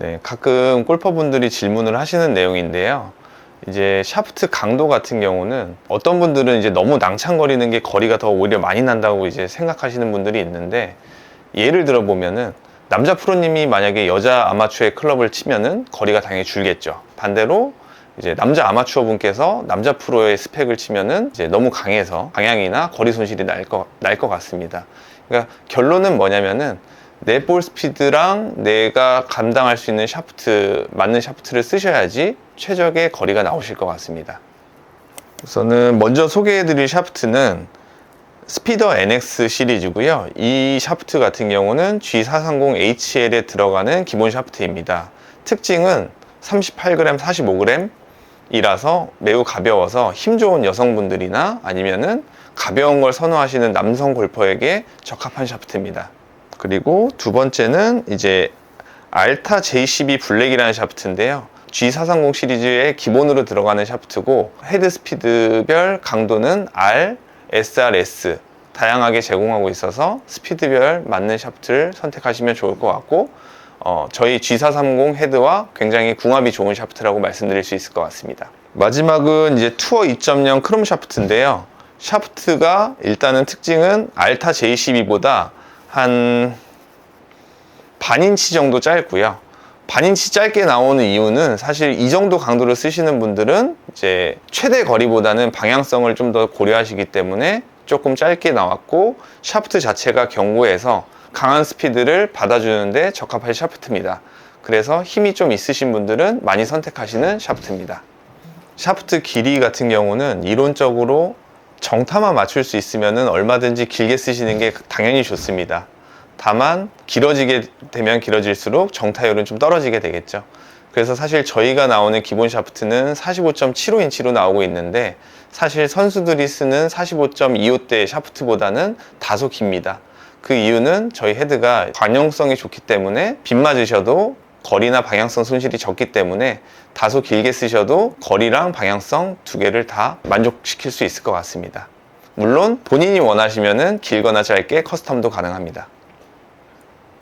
네, 가끔 골퍼분들이 질문을 하시는 내용인데요. 이제 샤프트 강도 같은 경우는 어떤 분들은 이제 너무 낭창거리는 게 거리가 더 오히려 많이 난다고 이제 생각하시는 분들이 있는데 예를 들어 보면은 남자 프로님이 만약에 여자 아마추어의 클럽을 치면은 거리가 당연히 줄겠죠. 반대로 이제 남자 아마추어 분께서 남자 프로의 스펙을 치면은 이제 너무 강해서 방향이나 거리 손실이 날 것 날 것 같습니다. 그러니까 결론은 뭐냐면은 내 볼 스피드랑 내가 감당할 수 있는 샤프트 맞는 샤프트를 쓰셔야지 최적의 거리가 나오실 것 같습니다. 우선은 먼저 소개해드릴 샤프트는 스피더 NX 시리즈고요. 이 샤프트 같은 경우는 G430HL에 들어가는 기본 샤프트입니다. 특징은 38g, 45g 이라서 매우 가벼워서 힘 좋은 여성분들이나 아니면은 가벼운 걸 선호하시는 남성 골퍼에게 적합한 샤프트입니다. 그리고 두 번째는 이제 알타 J12 블랙이라는 샤프트인데요. G430 시리즈의 기본으로 들어가는 샤프트고 헤드 스피드별 강도는 R, SRS 다양하게 제공하고 있어서 스피드별 맞는 샤프트를 선택하시면 좋을 것 같고 어, 저희 G430 헤드와 굉장히 궁합이 좋은 샤프트라고 말씀드릴 수 있을 것 같습니다. 마지막은 이제 투어 2.0 크롬 샤프트인데요. 샤프트가 일단은 특징은 알타 J12보다 한 반인치 정도 짧고요. 반인치 짧게 나오는 이유는 사실 이 정도 강도를 쓰시는 분들은 이제 최대 거리보다는 방향성을 좀 더 고려하시기 때문에 조금 짧게 나왔고 샤프트 자체가 견고해서 강한 스피드를 받아주는데 적합한 샤프트입니다. 그래서 힘이 좀 있으신 분들은 많이 선택하시는 샤프트입니다. 샤프트 길이 같은 경우는 이론적으로 정타만 맞출 수 있으면 얼마든지 길게 쓰시는 게 당연히 좋습니다. 다만 길어지게 되면 길어질수록 정타율은 좀 떨어지게 되겠죠. 그래서 사실 저희가 나오는 기본 샤프트는 45.75인치로 나오고 있는데 사실 선수들이 쓰는 45.25대 샤프트보다는 다소 깁니다. 그 이유는 저희 헤드가 관용성이 좋기 때문에 빗 맞으셔도 거리나 방향성 손실이 적기 때문에 다소 길게 쓰셔도 거리랑 방향성 두 개를 다 만족시킬 수 있을 것 같습니다. 물론 본인이 원하시면 길거나 짧게 커스텀도 가능합니다.